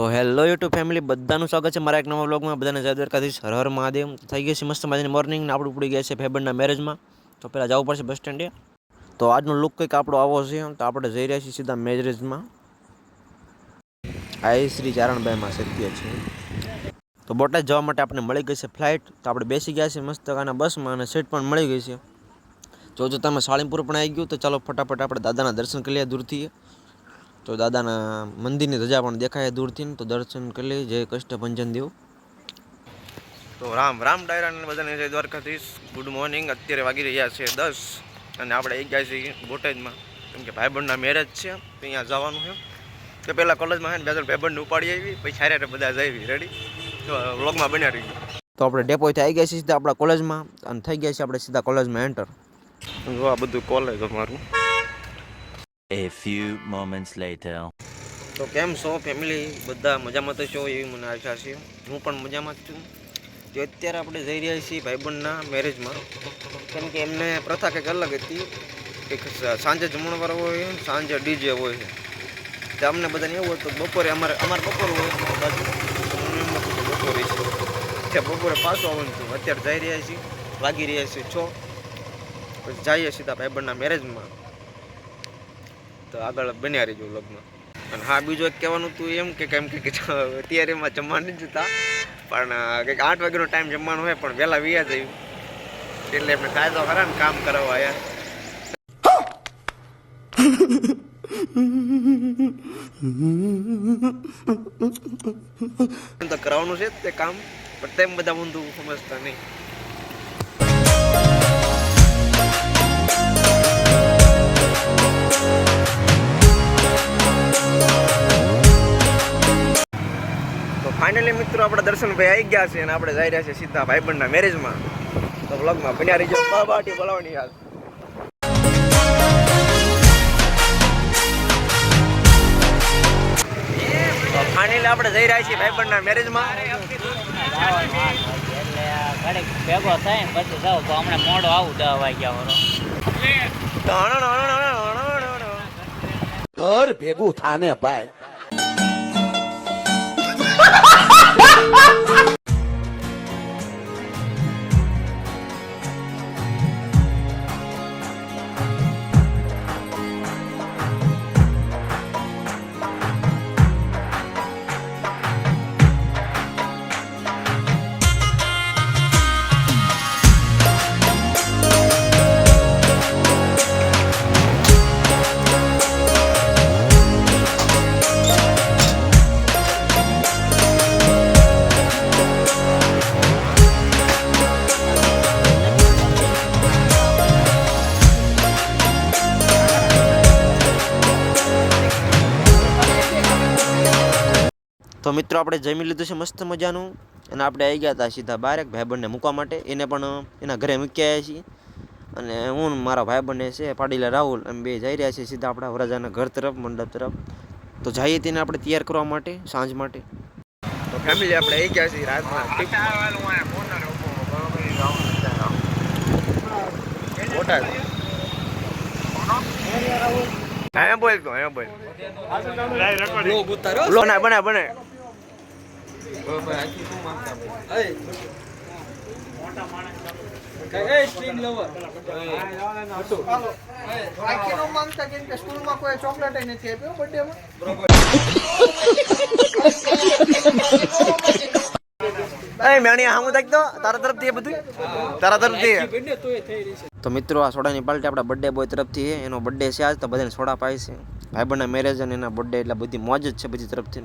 તો hello YouTube family, બધાનું સ્વાગત છે મારા એક નવા બ્લોગમાં બધાને જય દ્વારકાધીશ. હર હર મહાદેવ. થઈ ગઈ છે મસ્ત મજાની મોર્નિંગ આપણે ઉપડી ગયા છે ફેબરના મેરેજમાં તો પહેલાં જવું પડશે બસ સ્ટેન્ડે તો આજનો લુક કંઈક આપણો આવો છે. તો આપણે જઈ રહ્યા છીએ સીધા મેરેજમાં આ શ્રી ચારણભાઈમાં સત્ય છે. તો બોટાદ જવા માટે આપણે મળી ગઈ છે ફ્લાઇટ તો આપણે બેસી ગયા છીએ મસ્ત કાના બસમાં અને સીટ પણ મળી ગઈ છે. જો જો તમે સાળીમપુર પણ આવી ગયું તો ચાલો ફટાફટ આપણે દાદાના દર્શન કરી લઈએ દૂરથી. તો દાદાના મંદિરની ધજા પણ દેખાય દૂરથી ને તો દર્શન કરી લઈ જય કષ્ટભંજન દેવ. તો રામ રામ ડાયરાને બધાને જય દ્વારકાધીશ. ગુડ મોર્નિંગ અત્યારે વાગી રહ્યા છે દસ અને આપણે એક ગયા છીએ બોટાદમાં. કેમ કે ભાઈબંધના મેરેજ છે તો અહીંયા જવાનું છે. તો પહેલાં કોલેજમાં બે ત્રણ ભાઈબંધને ઉપાડી આવી પછી હારે બધા જઈ રેડી તો વ્લોગમાં બન્યા રહી તો આપણે ડેપોથી આવી ગયા છીએ સીધા આપણા કોલેજમાં અને થઈ ગયા છીએ આપણે સીધા કોલેજમાં એન્ટર જો આ બધું કોલેજ અમારું. A few moments later. તો કેમ છો ફેમિલી બધા મજામાં તો છો એવી મને આશા છે. હું પણ મજામાં જ છું. તો અત્યારે આપણે જઈ રહ્યા છીએ ભાઈબંધના મેરેજમાં કેમ કે એમને પ્રથા કંઈક અલગ હતી. એક સાંજે જમણવાર હોય, સાંજે ડીજે હોય. છે તો અમને બધાને એવું હતું બપોરે અમારે અમારે બપોર હોય બાજુ. બપોરે છે. બપોરે પાછું આવવાનું હતું અત્યારે જઈ રહ્યા છીએ લાગી રહ્યા છીએ છો. પછી જઈએ સીધા ભાઈબંધના મેરેજમાં તો આગળ બન્યા રહીજો લગ્ન. અને હા, બીજું એક કહેવાનું હતું એમ કે કેમ કે અત્યારે એમાં જમવા નથી જતા પણ કંઈક આઠ વાગ્યાનો ટાઈમ જમવાનું હોય, પણ વહેલા વ્યા જયું એટલે એમને કાયદો ખરા ને, કામ કરાવવા એમ તો કરાવવાનું છે તે કામ, પણ તેમ બધા ઊંધું સમજતા નહીં. મિત્રો, આપણા દર્શનભાઈ આવી ગયા છે અને આપણે જઈ રહ્યા છીએ સીધા ભાઈબંધના મેરેજમાં તો વ્લોગમાં બન્યા રહીજો. બાટી બોલાવવાની તો ફાઇનલી આપણે જઈ રહ્યા છીએ ભાઈબંધના મેરેજમાં ભેગો થાય પછી જાઉં તો હમણાં મોડો આવું દસ વાગ્યા વાળો ઘર ભેગું થાને ભાઈ. ha ha ha તો મિત્રો આપણે જમી લીધું છે મસ્ત મજાનું. અને આપણે આવી ગયા હતા સીધા બહાર એક ભાઈબંધને મૂકવા માટે. એને પણ એના ઘરે મૂકી આવ્યા છીએ. અને હું મારા ભાઈબંધને છે પાડીલા રાહુલ એમ બે જઈ રહ્યા છીએ સીધા આપણા વરાજાના ઘર તરફ મંડપ તરફ. તો જઈએ તેને આપણે તૈયાર કરવા માટે સાંજ માટે. તો ફેમિલી આપણે આવી ગયા છીએ રાતના બોટાદ. હા બોલ તો હા બોલ લો ના બને બને એ, મેણી હામું દેખ તો તારા તરફથી એ બધું તારા તરફથી તો મિત્રો, આ સોડાની પાર્ટી આપણા બર્થડે બોય તરફથી એનો બર્થડે છે આજ, તો બધાને સોડા પાય છે. ભાઈબંધના મેરેજ અને એના બર્થડે એટલે બધી મોજ જ છે બધી તરફથી.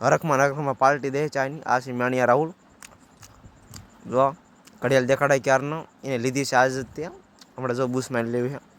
હરખમાં નરખમાં પાર્ટી દે ચાયની. આશી માણિયા રાહુલ. જો, ઘડિયાળ દેખાડાય ક્યારનો, એને લીધી છે આજ ત્યાં હમણાં જો બુશમેન લેવી છે.